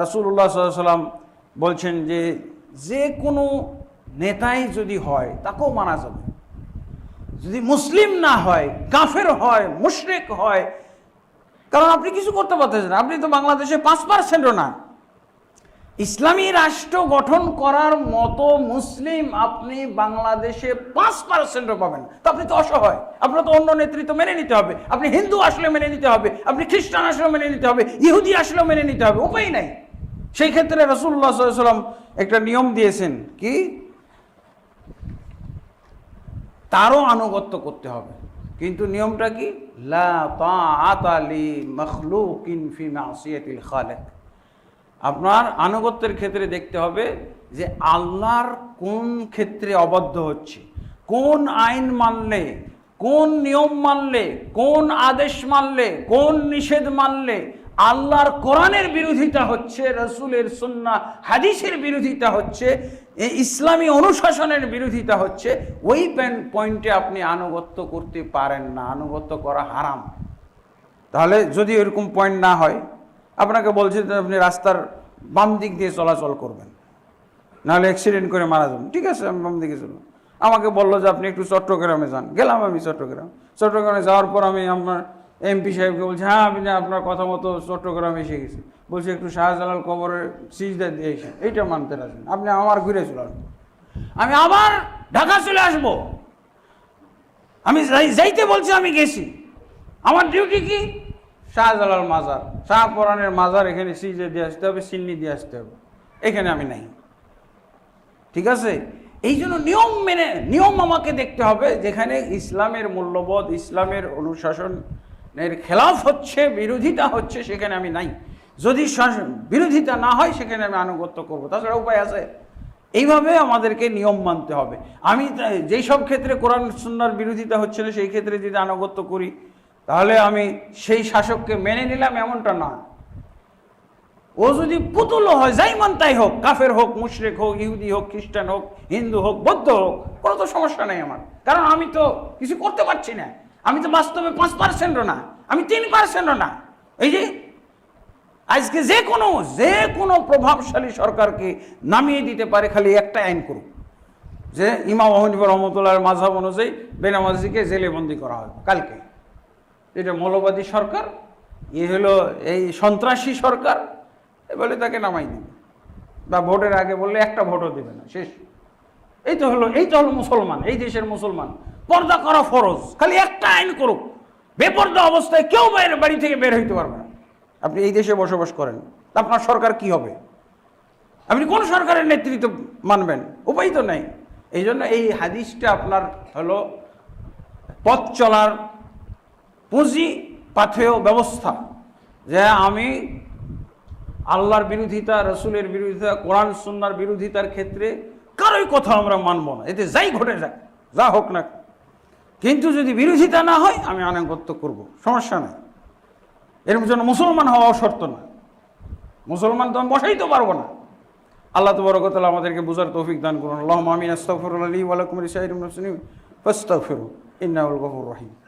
রাসুল্লাহ সাল্লাম বলছেন যে যে কোনো নেতাই যদি হয়, তাকেও মানা যাবে। যদি মুসলিম না হয়, কাফের হয়, মুশরিক হয়, কারণ আপনি কিছু করতে পারতেছেন আপনি তো বাংলাদেশে পাঁচ পার্সেন্টও না। ইসলামী রাষ্ট্র গঠন করার মতো মুসলিম আপনি বাংলাদেশে পাঁচ পার্সেন্টও পাবেন তো আপনি তো অসহায়। আপনার তো অন্য নেতৃত্ব মেনে নিতে হবে। আপনি হিন্দু আসলে মেনে নিতে হবে। আপনি খ্রিস্টান আসলে মেনে নিতে হবে। ইহুদি আসলেও মেনে নিতে হবে। উপায় নাই। সেই ক্ষেত্রে রসুল্লাহ সাল্লাম একটা নিয়ম দিয়েছেন কি? তারও আনুগত্য করতে হবে। কিন্তু নিয়মটা কি? খালিক। আপনার আনুগত্যের ক্ষেত্রে দেখতে হবে যে আল্লাহর কোন ক্ষেত্রে অবদ্ধ হচ্ছে, কোন আইন মানলে, কোন নিয়ম মানলে, কোন আদেশ মানলে, কোন নিষেধ মানলে আল্লাহর কোরআনের বিরোধিতা হচ্ছে, রসুলের সুন্না হাদিসের বিরোধিতা হচ্ছে ইসলামী অনুশাসনের বিরোধিতা হচ্ছে, ওই পয়েন্টে আপনি আনুগত্য করতে পারেন না। আনুগত্য করা হারাম। তাহলে যদি এরকম পয়েন্ট না হয়, আপনাকে বলছে যে আপনি রাস্তার বাম দিক দিয়ে চলাচল করবেন। নাহলে অ্যাক্সিডেন্ট করে মারা যাবেন। ঠিক আছে, আমি বাম দিকে চলবো। আমাকে বলল যে আপনি একটু চট্টগ্রামে যান। গেলাম আমি চট্টগ্রাম। চট্টগ্রামে যাওয়ার পর আমি আমার এমপি সাহেবকে বলছে হ্যাঁ আপনি আপনার কথা মতো চট্টগ্রামে এসে গেছি। বলছি, একটু শাহজালাল কবরের সিজদা দিয়ে এসে, এইটা মানতে রাখেন আপনি আমার ঘুরে চলে আসবেন আমি আবার ঢাকা চলে আসব। আমি যাই- যাইতে বলছি, আমি গেছি। আমার ডিউটি কি? শাহজালাল মাজার। শাহপরানের মাজার, এখানে সিজে দিয়ে আসতে হবে, সিন্নি দিয়ে আসতে হবে। এখানে আমি নাই। ঠিক আছে? এই জন্য নিয়ম মেনে, নিয়ম আমাকে দেখতে হবে যেখানে ইসলামের মূল্যবোধ, ইসলামের অনুশাসনের খেলাফ হচ্ছে, বিরোধিতা হচ্ছে, সেখানে আমি নাই। যদি বিরোধিতা না হয়, সেখানে আমি আনুগত্য করব। তাছাড়া উপায় আছে। এইভাবে আমাদেরকে নিয়ম মানতে হবে। আমি যেই সব ক্ষেত্রে কোরআন সুন্নার বিরোধিতা হচ্ছে না সেই ক্ষেত্রে যদি আনুগত্য করি, তাহলে আমি সেই শাসককে মেনে নিলাম, এমনটা না। ও যদি পুতুলও হয় যাই মান তাই হোক, কাফের হোক, মুশরেক হোক, ইহুদি হোক, খ্রিস্টান হোক, হিন্দু হোক, বৌদ্ধ হোক, কোনো তো সমস্যা নেই আমার। কারণ আমি তো কিছু করতে পারছি না। আমি তো বাস্তবে পাঁচ পার্সেন্টও না, আমি তিন পার্সেন্টও না। এই যে, আজকে যে কোনো যে কোনো প্রভাবশালী সরকারকে নামিয়ে দিতে পারে, খালি একটা আইন করুক। যে ইমাম হানিফা রহমতুল্লাহ মাঝহাব অনুযায়ী বেনামাজিকে জেলে বন্দি করা হবে, কালকে। এটা মৌলবাদী সরকার, এ হলো এই সন্ত্রাসী সরকার, এ বলে তাকে নামাই দিবে। বা ভোটের আগে বললে একটা ভোটও দেবে না, শেষ। এই তো হলো, এই তো হলো মুসলমান, এই দেশের মুসলমান। পর্দা করা ফরজ। খালি একটা আইন করুক। বেপর্দা অবস্থায় কেউ বাইরে বাড়ি থেকে বের হইতে পারবে না। আপনি এই দেশে বসবাস করেন। আপনার সরকার কি হবে? আপনি কোন সরকারের নেতৃত্ব মানবেন? উপায় তো নেই। এই জন্য এই হাদিসটা আপনার হলো পথ চলার পুঁজি পাথেয় ব্যবস্থা। যে আমি আল্লাহর বিরোধিতা, রসুলের বিরোধিতা, কোরআন, সুন্নার বিরোধিতার ক্ষেত্রে কারোই কথা আমরা মানব না। এতে যাই ঘটে যাক, যা হোক না কিন্তু যদি বিরোধিতা না হয়, আমি আনাগত্য করব। সমস্যা নেই। এর জন্য মুসলমান হওয়াও শর্ত না। মুসলমান তো আমি বসাইতে পারব না। আল্লাহ তবরকতাল আমাদেরকে বুঝার তৌফিক দান করুন। আল্লাহ আমিন। আস্তফর আলী ওয়ালাকুম রিসাইর মুসলিম ফাস্তাগফিরু, ইন্নাহুল গফুর রহিম।